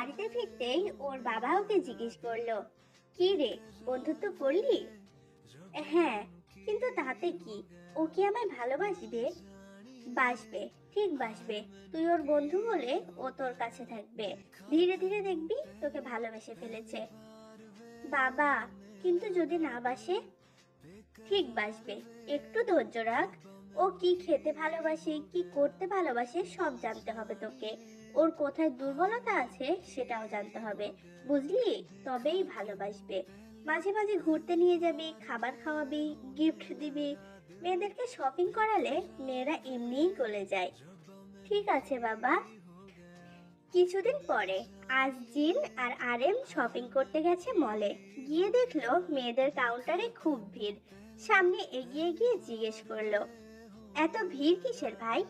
বাড়িতে ফিরতেই ওর বাবা ওকে জিজ্ঞেস করল, কি রে, বন্ধুত্ব করলি? হ্যাঁ কিন্তু তাতে কি? ও কি আমায় ভালোবাসবে? বাসবে, ঠিক বাসবে। তুই ওর বন্ধু বলে ও তোর কাছে থাকবে। ধীরে ধীরে দেখবি তোকে ভালোবেসে ফেলেছে। বাবা, কিন্তু যদি না বাসে? ঠিক বাসবে। একটু ধৈর্য রাখ। ও কি খেতে ভালোবাসে, কি করতে ভালোবাসে সব জানতে হবে তোকে। ওর কোথায় দুর্বলতা আছে সেটাও জানতে হবে, বুঝলি? তবেই ভালোবাসবে। মাঝে মাঝে ঘুরতে নিয়ে যাবি, খাবার খাওয়াবি গিফট দিবি। মেয়েদেরকে শপিং করালে মেয়েরা এমনিই গলে যায়। ঠিক আছে, বাবা। কিছুদিন পরে আজ জিন আর আরএম শপিং করতে গেছে মলে গিয়ে দেখল মেয়েদের কাউন্টারে খুব ভিড়। সামনে এগিয়ে গিয়ে জিজ্ঞেস করল, এত ভিড় কিসের ভাই?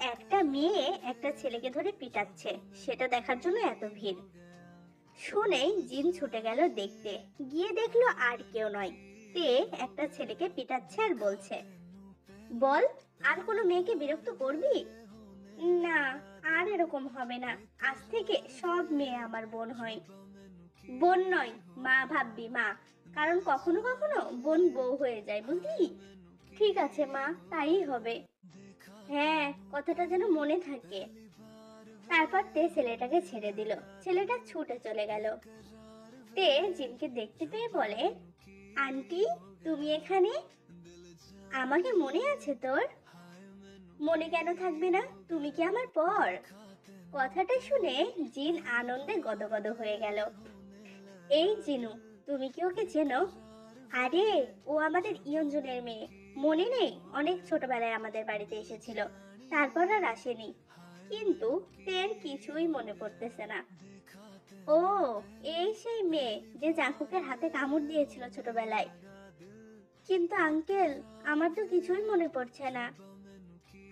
একটা মেয়ে একটা ছেলেকে ধরে পিটাচ্ছে। সেটা দেখার জন্য এত ভিড়। শুনেই জিন ছুটে গেল দেখতে। গিয়ে দেখল আর কেউ নয়। তে একটা ছেলেকে পিটাচ্ছে আর বলছে, বল, আর কোনো মেয়েকে বিরক্ত করবি? না, আর এরকম হবে না। আজ থেকে সব মেয়ে আমার বোন হয়। বোন নয়, মা ভাববি, মা। কারণ কখনো কখনো বোন বউ হয়ে যায়, বুঝলি? ঠিক আছে, মা, তাই হবে। হ্যাঁ কথাটা যেন মনে থাকে। তারপর তে ছেলেটাকে ছেড়ে দিল। ছেলেটা ছুটে চলে গেল। তে জিনকে দেখতে পেয়ে বলে, আন্টি, তুমি এখানে? আমাকে মনে আছে তোর? মনে কেন থাকবে না? তুমি কি আমার পর? কথাটা শুনে জিন আনন্দে গদগদ হয়ে গেল। এই জিনু, তুমি কি ওকে চেনো? আরে, ও আমাদের ইয়ঞ্জনের মেয়ে। মনে নেই, অনেক ছোটবেলায় আমাদের বাড়িতে এসেছিল। তারপর আর আসেনি। কিন্তু তের কিছুই মনে পড়তেছে না। ও, এই সেই মেয়ে যে জাঙ্কুকের হাতে কামড় দিয়েছিল ছোটবেলায়। কিন্তু আঙ্কেল, আমার তো কিছুই মনে পড়ছে না।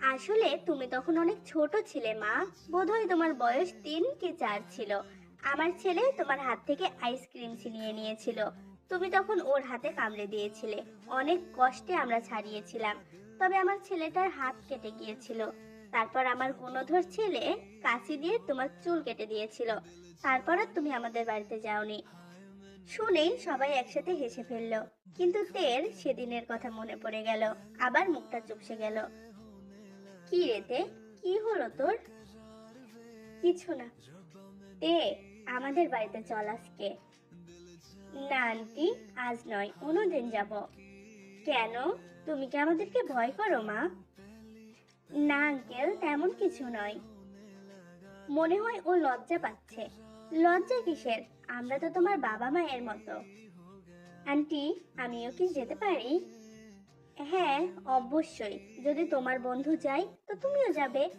আসলে তুমি তখন অনেক ছোট ছিলে, মা। বোধহয় তোমার বয়স তিন কি চার ছিল। আমার ছেলে তোমার হাত থেকে আইসক্রিম ছিনিয়ে নিয়েছিল। তুমি তখন ওর হাতে কামড়ে দিয়েছিলে। অনেক কষ্টে আমরা ছাড়িয়েছিলাম, তবে আমার ছেলেটার হাত কেটে গিয়েছিল। তারপর আমার গুণধর ছেলে কাঁচি দিয়ে তোমার চুল কেটে দিয়েছিল। তারপর তুমি আমাদের বাড়িতে যাওনি। শুনেই সবাই একসাথে হেসে ফেলল, কিন্তু তের সেদিনের কথা মনে পড়ে গেল, আবার মুখটা চুপসে গেল। কি রেতে কি হলো তোর? কিছু না। তে, আমাদের বাড়িতে চল আজকে। না আন্টি আজ নয়, অন্যদিন যাব। কেন? তুমি কি আমাদেরকে ভয় করো, মা? না, আঙ্কেল, তেমন কিছু নয়। মনে হয় ও লজ্জা পাচ্ছে। লজ্জা কিসের? আমরা তো তোমার বাবা মায়ের মতো। আন্টি, আমিও কি যেতে পারি? হ্যাঁ অবশ্যই। যদি তোমার বন্ধু যায়, তো তুমিও যাবে।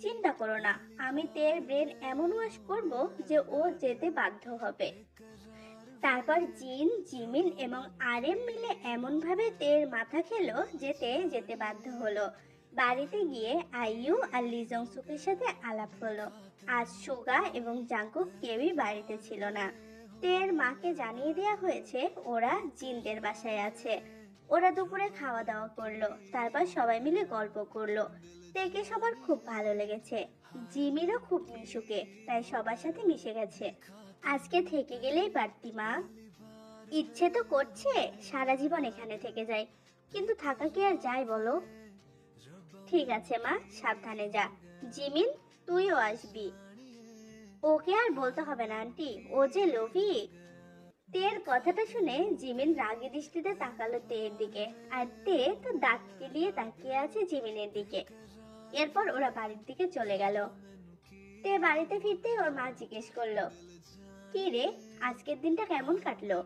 চিন্তা করো না, আমি তের ব্রেন এমন ওয়াশ করব যে ও যেতে বাধ্য হবে। তারপর জিন জিমিন এবং আরএম মিলে এমন ভাবে তের মাথা খেলো যে তে যেতে বাধ্য হলো। বাড়িতে গিয়ে আইয়ু আর লিজং সুকের সাথে আলাপ হলো আজ সুগা এবং জাঙ্কুক কেউই বাড়িতে ছিল না। তের মাকে জানিয়ে দেওয়া হয়েছে, ওরা জিনদের বাসায় আছে। ওরা দুপুরে খাওয়া দাওয়া করল, তারপর সবাই মিলে গল্প করল। তেকে সবার খুব ভালো লেগেছে। জিমিরও খুব মিশুকে, তাই সবার সাথে মিশে গেছে। আজকে থেকে গেলেই পারতি, মা। ইচ্ছে তো করছে সারা জীবন এখানে থেকে যাই, কিন্তু থাকা কি আর যায় বলো? ঠিক আছে, মা, সাবধানে যা। জিমিন, তুইও আসবি। ওকে আর বলতে হবে না, আন্টি। ও যে লোভি। তের কথাটা শুনে জিমিন রাগী দৃষ্টিতে তাকালো তের দিকে, আর তে তো দাঁত কেলিয়ে তাকিয়ে আছে জিমিনের দিকে। এরপর ওরা বাড়ির দিকে চলে গেল। তে বাড়িতে ফিরতে ওর মা জিজ্ঞেস করল কি রে? আজকের দিনটা কেমন কাটলো?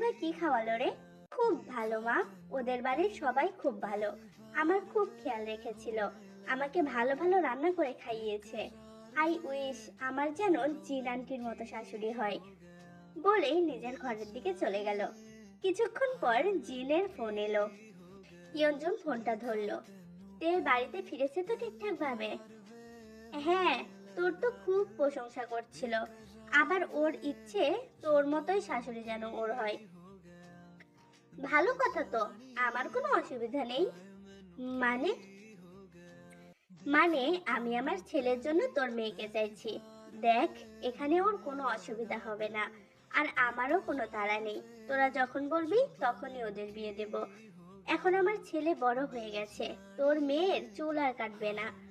ভাই কি খাওয়ালো রে? খুব ভালো, মা। ওদের বাড়ির সবাই খুব ভালো। আমার খুব খেয়াল রেখেছিল। আমাকে ভালো ভালো রান্না করে খাইয়েছে। আই উইশ, আমার যেন জিন আন্টির মতো শাশুড়ি হয় বলেই নিজের ঘরের দিকে চলে গেল। কিছুক্ষণ পর জিনের ফোন এলো। ইয়ঞ্জন ফোনটা ধরলো। তে বাড়িতে ফিরেছে তো ঠিকঠাক ভাবে হ্যাঁ তোর তো খুব প্রশংসা করছিল। আবার ওর ইচ্ছে তোর মতোই শাশুড়ি যেন ওর হয়। ভালো কথা তো, আমার কোনো অসুবিধা নেই। মানে? মানে আমি আমার ছেলের জন্য তোর মেয়েকে চাইছি। দেখ, এখানে ওর কোনো অসুবিধা হবে না। আর আমারও কোনো তাড়া নেই। তোরা যখন বলবি, তখনই ওদের বিয়ে দেব। এখন আমার ছেলে বড় হয়ে গেছে। তোর মেয়ের চুল আর কাটবে না।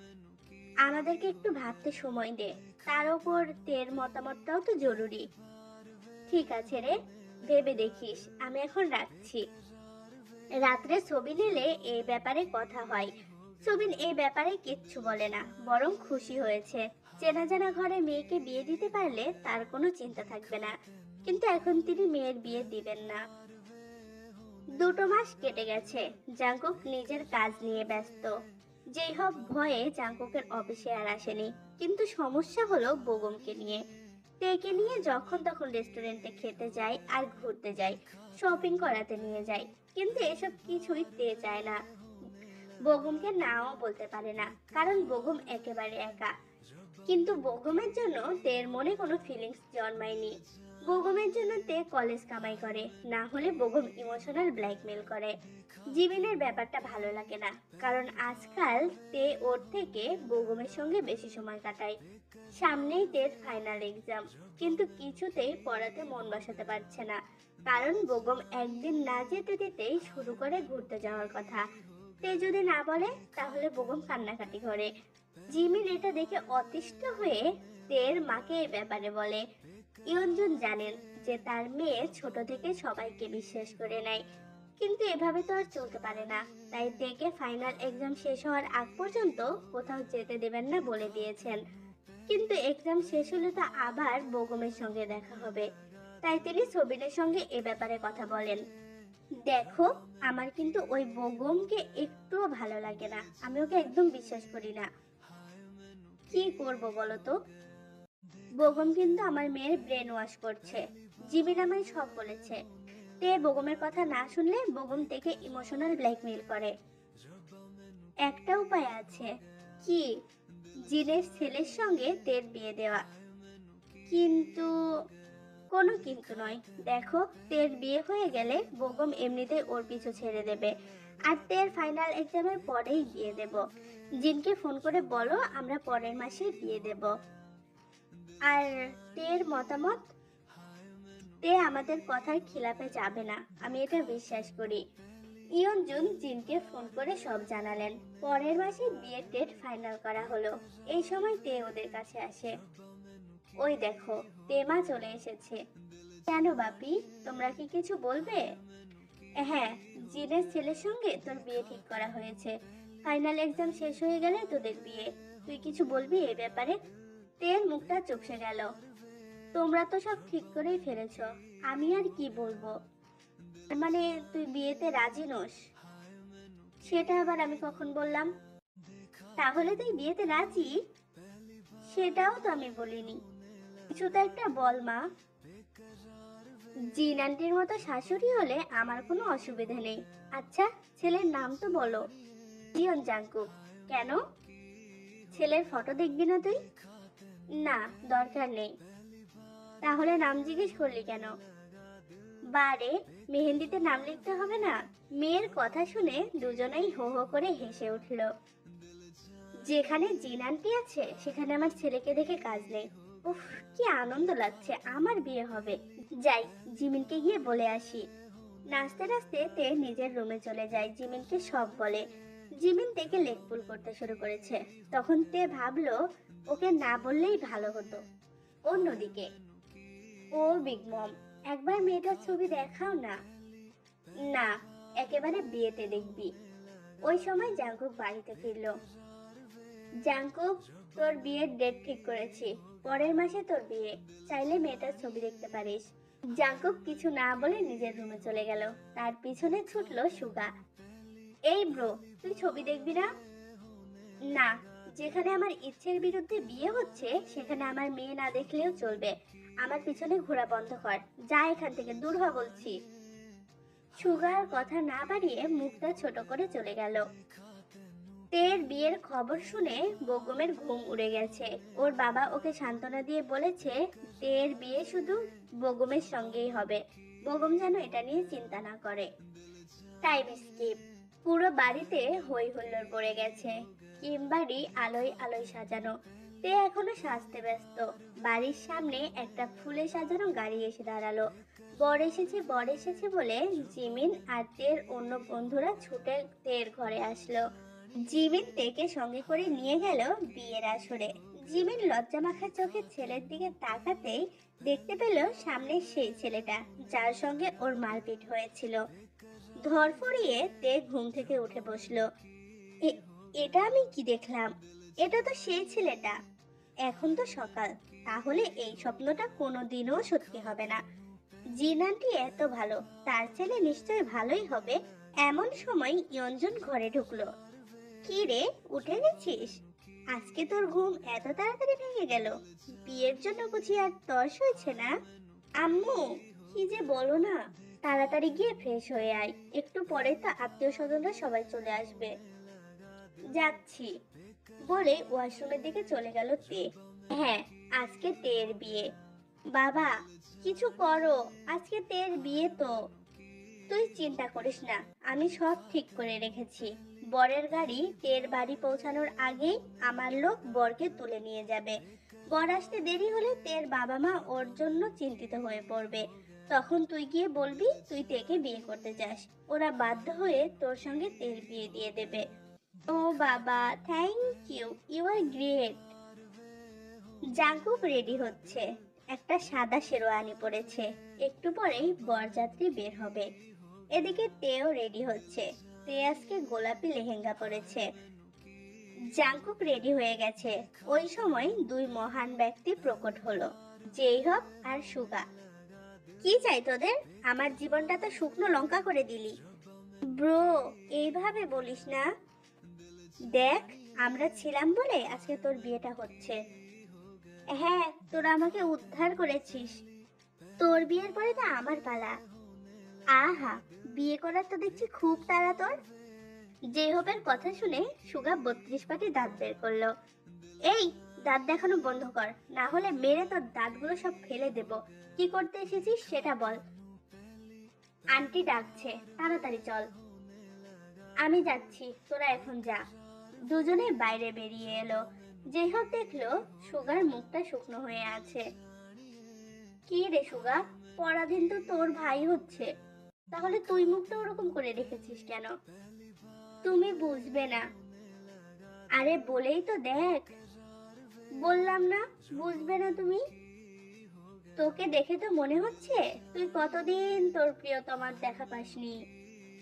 আমাদেরকে একটু ভাবতে সময় দে। তার ওপর তের মতামতটাও তো জরুরি। ঠিক আছে রে, ভেবে দেখিস, আমি এখন রাখছি। রাত্রে ছবি নিলে এই ব্যাপারে কথা হয়। সবিন এই ব্যাপারে কিচ্ছু বলে না, বরং খুশি হয়েছে। চেনা জানা ঘরে মেয়েকে বিয়ে দিতে পারলে তার কোনো চিন্তা থাকবে না, কিন্তু এখন তিনি মেয়ের বিয়ে দিবেন না। দুটো মাস কেটে গেছে, জাঙ্কুক নিজের কাজ নিয়ে ব্যস্ত। যেই হোক, ভয়ে জাঙ্কুকের অফিসে আর আসেনি। কিন্তু সমস্যা হলো বেগমকে নিয়ে। তেকে নিয়ে যখন তখন রেস্টুরেন্টে খেতে যাই আর ঘুরতে যায়, শপিং করাতে নিয়ে যায়, কিন্তু এসব কিছুই তে চায় না। বগুমকে নাও বলতে পারে না, কারণ বগুম একেবারে একা। কিন্তু বগুমের জন্য তের মনে কোনো ফিলিংস জন্মায়নি। বগুমের জন্য তে কলেজ কামাই করে, না হলে বগুম ইমোশনাল ব্ল্যাকমেল করে। জিমিনের ব্যাপারটা ভালো লাগে না, কারণ আজকাল তে ওর থেকে বগুমের সঙ্গে বেশি সময় কাটায়। সামনেই তের ফাইনাল এক্সাম, কিন্তু কিছুতেই পড়াতে মন বসাতে পারছে না, কারণ বগম একদিন না যেতে দিতেই শুরু করে ঘুরতে যাওয়ার কথা। তে যদি না বলে, তাহলে বগম কান্নাকাটি করে। জিমিন এটা দেখে অতিষ্ঠ হয়ে তের মাকে এ ব্যাপারে বলে ইয়ঞ্জন জানেন যে তার মেয়ে ছোট থেকে সবাইকে বিশ্বাস করে নেয় কিন্তু এভাবে তো আর চলতে পারে না। তাই তেকে ফাইনাল এক্সাম শেষ হওয়ার আগ পর্যন্ত কোথাও যেতে দেবেন না বলে দিয়েছেন। কিন্তু এক্সাম শেষ হলে তো আবার বগমের সঙ্গে দেখা হবে। তাই তিনি সবিনের সঙ্গে এ ব্যাপারে কথা বলেন। দেখো, আমার কিন্তু ওই বগমকে একটুও ভালো লাগে না। আমি ওকে একদম বিশ্বাস করি না। কি করব বলো তো? বগম কিন্তু আমার মেয়ের ব্রেন ওয়াশ করছে। জিমিন আমায় সব বলেছে। তে বগমের কথা না শুনলে বগম থেকে ইমোশনাল ব্ল্যাকমেল করে। একটা উপায় আছে। কি? জিনের ছেলের সঙ্গে তের বিয়ে দেওয়া। কিন্তু কোনো কিন্তু নয়। দেখো, তের বিয়ে হয়ে গেলে বগম এমনিতেই ওর পিছু ছেড়ে দেবে। আর তের ফাইনাল এক্সামের পরেই বিয়ে দেব। জিনকে ফোন করে বলো, আমরা পরের মাসে বিয়ে দেব। আর তের মতামত? তে আমাদের কথার খিলাপে যাবে না, আমি এটা বিশ্বাস করি। ইয়ন জুন জিনকে ফোন করে সব জানালেন। পরের মাসে বিয়ের ডেট ফাইনাল করা হলো। এই সময় তে ওদের কাছে আসে। ওই দেখো, তেমা চলে এসেছে। কেন বাপি, তোমরা কি কিছু বলবে? হ্যাঁ জিনের ছেলের সঙ্গে তোর বিয়ে ঠিক করা হয়েছে। ফাইনাল এক্সাম শেষ হয়ে গেলে তোদের বিয়ে। তুই কিছু বলবি এই ব্যাপারে? তের মুখটা চুপসে গেল। তোমরা তো সব ঠিক করেই ফেলেছো। আমি আর কি বলব? মানে তুই বিয়েতে রাজি নস? সেটা আবার আমি কখন বললাম? তাহলে তুই বিয়েতে রাজি? সেটাও তো আমি বলিনি। কিছু তো একটা বল, মা। জিন আন্টির মতো শাশুড়ি হলে আমার কোনো অসুবিধা নেই। আচ্ছা ছেলের নাম তো বলো। Jeon Jungkook. কেন? ছেলের ফটো দেখবি না তুই? না, দরকার নেই। তাহলে নাম জিজ্ঞেস করলি কেন? বারে, মেহেন্দিতে নাম লিখতে হবে না? মেয়ের কথা শুনে দুজনেই হো হো করে হেসে উঠল। যেখানে জিন আন্টি আছে, সেখানে আমার ছেলেকে দেখে কাজ নেই। উফ, কি আনন্দ লাগছে, আমার বিয়ে হবে। যাই, জিমিনকে গিয়ে বলে আসি। নাচতে নাচতে তে নিজের রুমে চলে যায়, জিমিনকে সব বলে। জিমিন তেকে লেকপুল করতে শুরু করেছে। তখন তে ভাবলো, ওকে না বললেই ভালো হতো। অন্যদিকে ও বিগ মম। একবার মেয়েটার ছবি দেখাও না। না, একেবারে বিয়েতে দেখবি। ওই সময় জাঙ্কুক বাড়িতে ফিরলো। জাঙ্কুক, তোর বিয়ের ডেট ঠিক করেছি। পরের মাসে তোর বিয়ে। চাইলে মেয়েটার ছবি দেখতে পারিস। জাঙ্কুক কিছু না বলে নিজের রুমে চলে গেল। তার পিছনে ছুটলো সুগা। এই ব্রো তুই ছবি দেখবি না? না, যেখানে আমার ইচ্ছের বিরুদ্ধে বিয়ে হচ্ছে, সেখানে আমার মেয়ে না দেখলেও চলবে। আমার পিছনে ঘোরা বন্ধ কর। যা এখান থেকে দূর হ বলছি। সুগার কথা না বাড়িয়ে মুখটা ছোট করে চলে গেল। তের বিয়ের খবর শুনে বগমের ঘুম উড়ে গেছে। ওর বাবা ওকে সান্ত্বনা দিয়ে বলেছে, তের বিয়ে শুধু বগমের সঙ্গেই হবে। বগম যেন এটা নিয়ে চিন্তা না করে। টাইম স্কিপ পুরো বাড়িতে হই হুল্লোড় পড়ে গেছে। কিমবাড়ি আলোয় আলোয় সাজানো। তে এখনও সাজতে ব্যস্ত। বাড়ির সামনে একটা ফুলে সাজানো গাড়ি এসে দাঁড়াল। বর এসেছে বর এসেছে বলে জিমিন আর তের অন্য বন্ধুরা ছুটে তের ঘরে আসলো। জিমিন তেকে সঙ্গে করে নিয়ে গেল বিয়ের আসরে। জিমিন লজ্জামাখা চোখে ছেলের দিকে তাকাতেই দেখতে পেল সামনে সেই ছেলেটা, যার সঙ্গে ওর মারপিট হয়েছিল। ধরফড়িয়ে তে ঘুম থেকে উঠে বসল। এটা আমি কি দেখলাম? এটা তো সেই ছেলেটা। এখন তো সকাল, তাহলে এই স্বপ্নটা কোনোদিনও সত্যি হবে না। জিনানটি এত ভালো, তার ছেলে নিশ্চয়ই ভালোই হবে, এমন সময় ইয়ঞ্জন ঘরে ঢুকলো। কি রে, উঠে গেছিস? আজকে তোর ঘুম এত তাড়াতাড়ি ভেঙে গেল, বিয়ের জন্য বুঝি আর তর্স হয়েছে না? আম্মু, কি যে বলো না, তাড়াতাড়ি গিয়ে ফ্রেশ হয়ে আয়, একটু পরে তো আত্মীয় স্বজনরা সবাই চলে আসবে। যাচ্ছি। বলে ওয়াশরুমের দিকে চলে গেল তে। হ্যাঁ আজকে তের বিয়ে। বাবা, কিছু করো, আজকে তের বিয়ে তো। তুই চিন্তা করিস না, আমি সব ঠিক করে রেখেছি। বরের গাড়ি তের বাড়ি পৌঁছানোর আগেই আমার লোক বরকে তুলে নিয়ে যাবে। বর আসতে দেরি হলে তের বাবা মা ওর জন্য চিন্তিত হয়ে পড়বে। তখন তুই গিয়ে বলবি, তুই তেকে বিয়ে করতে চাস ওরা বাধ্য হয়ে তোর সঙ্গে তের বিয়ে দিয়ে দেবে। ও বাবা thank you you are great Jungkook ready হচ্ছে। একটা সাদা শেরওয়ানি পরেছে। একটু পরেই বরযাত্রী বের হবে। এদিকে তেও রেডি হচ্ছে। তে আজকে গোলাপি লেহেঙ্গা পরেছে। জাঙ্কুক রেডি হয়ে গেছে। ওই সময় দুই মহান ব্যক্তি প্রকট হলো, যেই হোক আর সুগা। কি চাই তোদের? আমার জীবনটা তো শুকনো লঙ্কা করে দিলি। ব্রো, এইভাবে বলিস না। দেখ, আমরা ছিলাম বলে আজকে তোর বিয়েটা হচ্ছে। হ্যাঁ তোরা আমাকে উদ্ধার করেছিস। তোর বিয়ের পরে তো আমার পালা। আহা, বিয়ে করার তো দেখছি খুব তাড়া তোর। জেহবের কথা শুনে সুগা বত্রিশ পাটি দাঁত বের করল। এই, দাঁত দেখানো বন্ধ কর, না হলে মেরে তোর দাঁতগুলো সব ফেলে দেব। কি করতে এসেছিস সেটা বল। আন্টি ডাকছে, তাড়াতাড়ি চল। আমি যাচ্ছি, তোরা এখন যা। দুজনে বাইরে বেরিয়ে এলো। যেই হোক দেখল সুগার মুখটা শুকনো হয়ে আছে। কি রে সুগা, পরাধীন তো তোর ভাই হচ্ছে। তাহলে তুই মুখটা ওরকম করে রেখেছিস কেন? তুমি বুঝবে না। আরে বলেই তো দেখ। বললাম না, বুঝবে না তুমি? তোকে দেখে তো মনে হচ্ছে, তুই কতদিন তোর প্রিয়তমার দেখা পাসনি।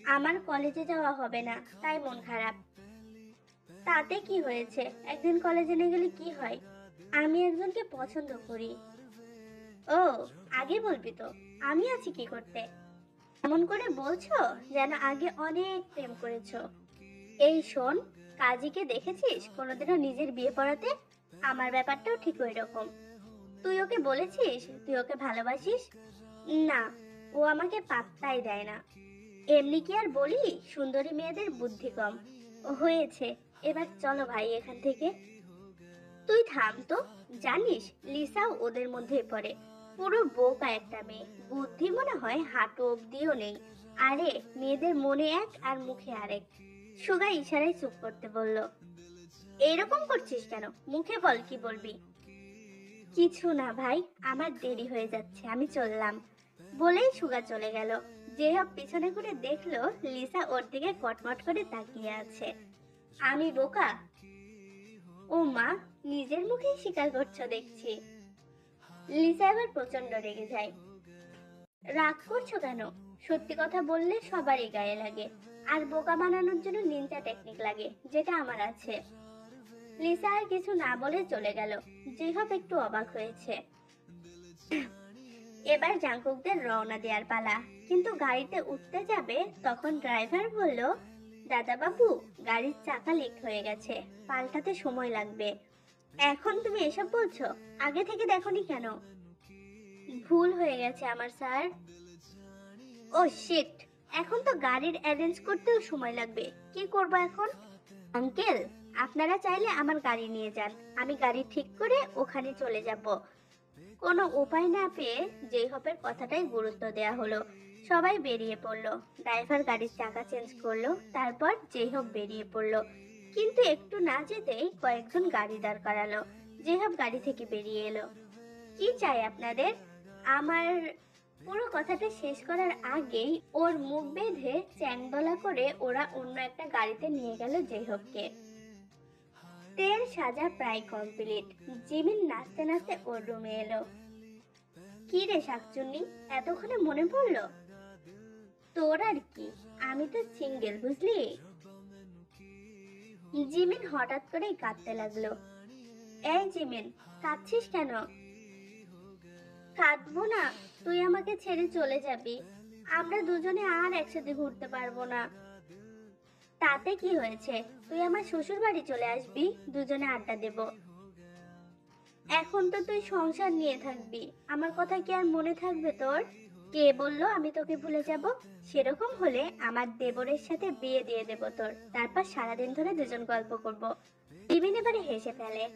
আমার কলেজে যাওয়া হবে না, তাই মন খারাপ। তাতে কি হয়েছে? একদিন কলেজে নিয়ে গেলে কি হয়? আমি একজনকে পছন্দ করি। ও, আগে বলবি তো, আমি আছি কি করতে? এমন করে বলছো যেন আগে অনেক প্রেম করেছ। এই শোন, কাজীকে দেখেছিস? কোনোদিনও নিজের বিয়ে পড়াতে? আমার ব্যাপারটাও ঠিক ওই রকম তুই ওকে বলেছিস? তুই ওকে ভালোবাসিস? না, ও আমাকে পাত্তাই দেয় না। এমনি কি আর বলি? সুন্দরী মেয়েদের বুদ্ধি কম। হয়েছে। এবার চলো ভাই এখান থেকে। তুই থাম তো। জানিস, লিসাও ওদের মধ্যে পড়ে। পুরো বোকা একটা মেয়ে। বুদ্ধি মনে হয় হাঁটু অব্দিও নেই। আরে, মেয়েদের মনে এক আর মুখে আরেক। সুগা ইশারায় চুপ করতে বলল, এরকম করছিস কেন? মুখে বল কি বলবি? কিছু না ভাই, আমার দেরি হয়ে যাচ্ছে, আমি চললাম। বলেই সুগা চলে গেল। যে হোক পিছনে ঘুরে দেখল লিসা ওর দিকে কটমট করে তাকিয়ে আছে। আমি বোকা? ও মা, নিজের মুখেই স্বীকার করছ দেখছি। লিসা এবার প্রচণ্ড রেগে যায়। রাগ করছ কেন? সত্যি কথা বললে সবারই গায়ে লাগে। আর বোকা বানানোর জন্য নিনজা টেকনিক লাগে, যেটা আমার আছে। লিসা আর কিছু না বলে চলে গেল। যেহব একটু অবাক হয়েছে। এবার জাঙ্কুকদের রওনা দেওয়ার পালা। কিন্তু গাড়িতে উঠতে যাবে, তখন ড্রাইভার বলল দাদা বাবু গাড়ির চাকা লিক হয়ে গেছে। পাল্টাতে সময় লাগবে। এখন তুমি এসব বলছো? আগে থেকে দেখোনি কেন? ভুল হয়ে গেছে আমার, স্যার। ও শিট এখন তো গাড়ির অ্যারেঞ্জ করতেও সময় লাগবে। কি করব এখন? আঙ্কেল, আপনারা চাইলে আমার গাড়ি নিয়ে যান। আমি গাড়ি ঠিক করে ওখানে চলে যাব। কোনো উপায় না পেয়ে যেই হপের কথাটাই গুরুত্ব দেয়া হলো। সবাই বেরিয়ে পড়ল। ড্রাইভার গাড়ির চাকা চেঞ্জ করল, তারপর হোক বেরিয়ে পড়ল। কিন্তু একটু না যেতেই কয়েকজন গাড়ি দাঁড় করালো। জেহাব গাড়ি থেকে বেরিয়ে এলো। কি চাই আপনাদের? আমার পুরো কথাটা শেষ করার আগেই ওর মুখ বেঁধে চ্যাংদলা করে ওরা অন্য একটা গাড়িতে নিয়ে গেল জেহবকে তেল সাজা প্রায় কমপ্লিট। জিমিন নাচতে নাচতে ওর রুমে এলো। কি রে শাকচুন্নি, এতক্ষণে মনে পড়ল? তোর আর কি? আমি তো সিঙ্গেল বুঝলি? জিমিন হঠাৎ করেই কাঁদতে লাগল। এই জিমিন, কাঁদছিস কেন? কাঁদবো না, তুই আমাকে ছেড়ে চলে যাবি। আমরা দুজনে আর একসাথে ঘুরতে পারব না। তাতে কি হয়েছে? তুই আমার শ্বশুর বাড়ি চলে আসবি, দুজনে আড্ডা দেব। এখন তো তুই সংসার নিয়ে থাকবি। আমার কথা কি আর মনে থাকবে তোর? কে বলল আমি তোকে ভুলে যাব? সেরকম হলে আমার দেবরের সাথে বিয়ে দিয়ে দেব তোর। তারপর সারাদিন ধরে দুজন গল্প করব। টিভিন এবারে হেসে ফেলে।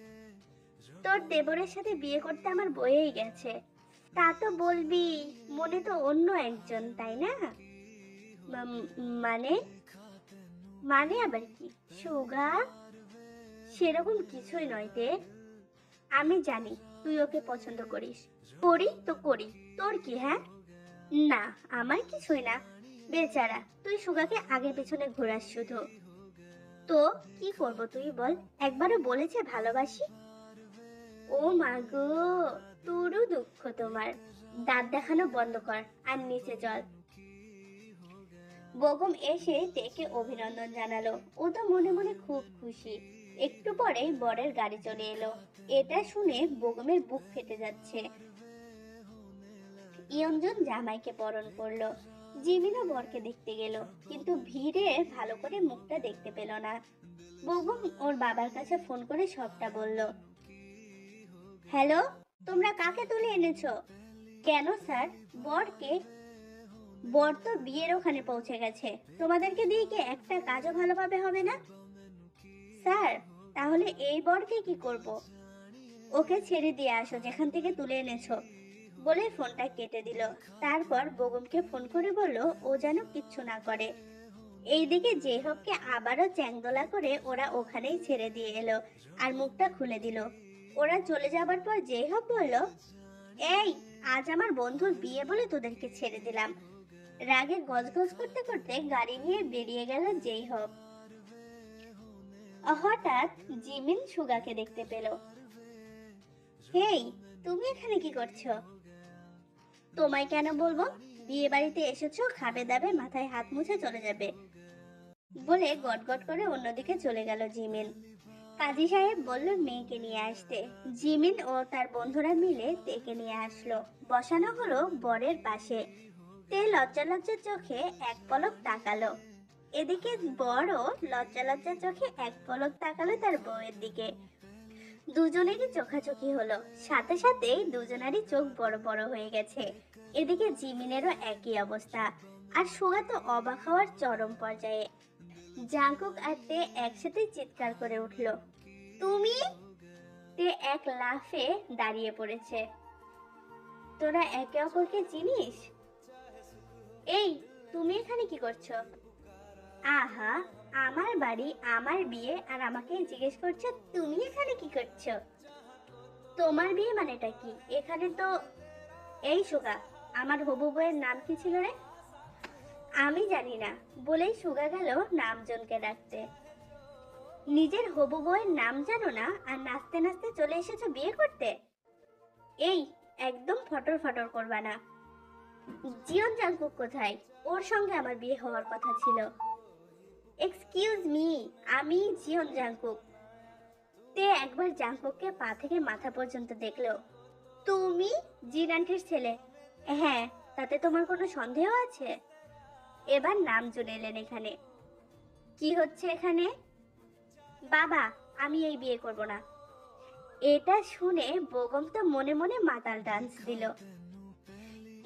তোর দেবরের সাথে বিয়ে করতে আমার বয়েই গেছে। তা তো বলবি, মনে তো অন্য একজন, তাই না? মানে? মানে আবার কি? সুগা? সেরকম কিছুই নয় তে। আমি জানি তুই ওকে পছন্দ করিস। করি তো করি। তোর কি হ্যাঁ? না, আমার কিছুই না। বেচারা, তুই সুগাকে আগে পেছনে ঘোরাস শুধু। তো, কি করব তুই বল? একবারও বলেছে ভালোবাসি? ও মা গো, তোরও দুঃখ তোমার। দাঁত দেখানো বন্ধ কর, আর নিচে চল। বগম এসে তেকে অভিনন্দন জানালো। ও তো মনে মনে খুব খুশি। একটু পরে বরের গাড়ি চলে এলো। এটা শুনে বগমের বুক ফেটে যাচ্ছে। ইয়ঞ্জন জামাইকে বরণ করল। জিমিনও বরকে দেখতে গেল, কিন্তু ভিড়ে ভালো করে মুখটা দেখতে পেল না। বগম ওর বাবার কাছে ফোন করে সবটা বলল, হ্যালো, তোমরা কাকে তুলে এনেছো? কেন, স্যার? বরকে? বর তো বিয়ের ওখানে পৌঁছে গেছে। তোমাদেরকে দিয়ে কি একটা কাজও ভালোভাবে হবে না? স্যার, তাহলে এই বরকে কি করব? ওকে ছেড়ে দিয়ে আসো, যেখান থেকে তুলে এনেছো। বলে ফোনটা কেটে দিল। তারপর বগমকে ফোন করে বলল, ও যেন কিচ্ছু না করে। এইদিকে জেহবকে আবারও চ্যাংদোলা করে ওরা ওখানেই ছেড়ে দিয়ে এলো আর মুখটা খুলে দিল। ওরা চলে যাবার পর জেহব বলল, এই, আজ আমার বন্ধুর বিয়ে বলে তোদেরকে ছেড়ে দিলাম। রাগে গজগজ করতে করতে গাড়ি নিয়ে বেরিয়ে গেল জেহব হঠাৎ জিমিন সুগাকে দেখতে পেল। হেই, তুমি এখানে কি করছ? তোমায় কেন বলব? বিয়ে বাড়িতে এসেছ, খাবে দাবে, মাথায় হাত মুছে চলে যাবে। বলে গটগট করে অন্যদিকে চলে গেল জিমিন। কাজী সাহেব বলল, মেয়েকে নিয়ে আসতে। জিমিন ও তার বন্ধুরা মিলে তেকে নিয়ে আসলো। বসানো হলো বরের পাশে। তে লজ্জা লজ্জার চোখে এক পলক তাকালো। এদিকে বড় লজ্জা লজ্জার চোখে এক পলক তাকালো তার বউয়ের দিকে। দুজনেরই চোখাচোখি হলো। সাথে সাথেই দুজনেরই চোখ বড় বড় হয়ে গেছে। এদিকে জিমিনেরও একই অবস্থা। আর সুগা তো অবাক হওয়ার চরম পর্যায়ে। জাঙ্কুক আর তে একসাথে চিৎকার করে উঠল, তুমি? তে এক লাফে দাঁড়িয়ে পড়েছে, তোরা একে অপরকে চিনিস? এই, তুমি এখানে কি করছ? আহা আমার বাড়ি, আমার বিয়ে, আর আমাকে জিজ্ঞেস করছ, তুমি এখানে কি করছ? তোমার বিয়ে মানেটা কি? এখানে তো এই সুগা, আমার হবু বউয়ের নাম কি ছিল রে? আমি জানি না, বলেই সুগা গেল নামজনকে ডাকতে। নিজের হবু বউয়ের নাম জানো না, আর নাচতে নাচতে চলে এসেছ বিয়ে করতে? এই, একদম ফটর ফটর করবা না। জিয়ন জাঙ্কুক কোথায়? ওর সঙ্গে আমার বিয়ে হওয়ার কথা ছিল। এক্সকিউজ মি আমি জিয়ন জাঙ্কুক তে একবার জাঙ্কুককে পা থেকে মাথা পর্যন্ত দেখল। তুমি জিনান্টের ছেলে। হ্যাঁ তাতে তোমার কোনো সন্দেহ আছে? এবার নাম চলে এলেন এখানে। কি হচ্ছে এখানে? বাবা, আমি এই বিয়ে করব না। এটা শুনে বগম তো মনে মনে মাতাল ডান্স দিল।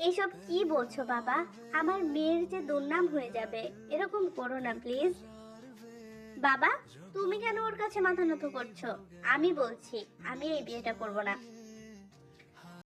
এসব কি বলছো বাবা? আমার মেয়ের যে দুর্নাম হয়ে যাবে, এরকম করো না প্লিজ বাবা, তুমি কেন ওর কাছে মাথা নত করছ? আমি বলছি, আমি এই বিয়েটা করব না।